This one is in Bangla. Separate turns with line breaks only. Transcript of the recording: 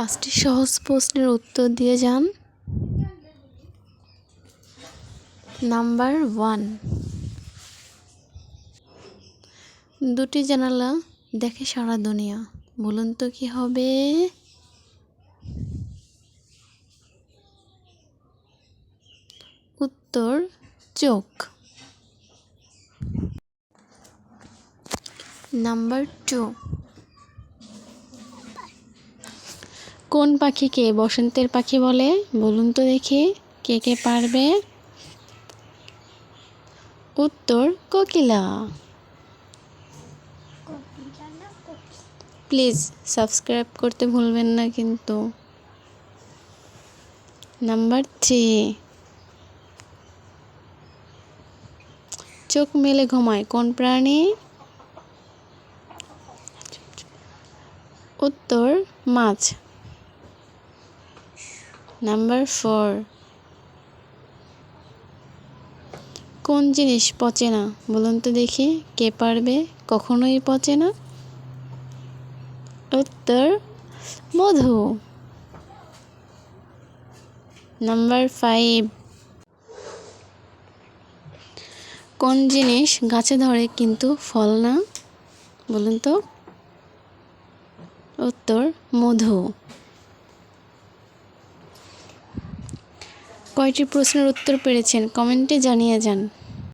পাঁচটি সহজ প্রশ্নের উত্তর দিয়ে যান। Number one. দুটি জানালা দেখে সারা দুনিয়া। বলুন তো কি হবে? উত্তর, চোখ। Number two. কোন পাখিকে বসন্তের পাখি বলে? বলুন তো দেখি, কে কে পারবে? উত্তর, কোকিলা। প্লিজ, সাবস্ক্রাইব করতে ভুলবেন না কিন্তু। Number three. চোখ মেলে ঘুমায়, কোন প্রাণী? উত্তর, মাছ। নাম্বার ফোর কোন জিনিস পচে না? বলুন তো দেখি, কে পারবে? কখনোই পচে না। উত্তর, মধু। নাম্বার ফাইভ কোন জিনিস গাছে ধরে কিন্তু ফল না? বলুন তো। উত্তর, মধু। কয়টি প্রশ্নের উত্তর পেরেছেন? কমেন্টে জানিয়ে যান।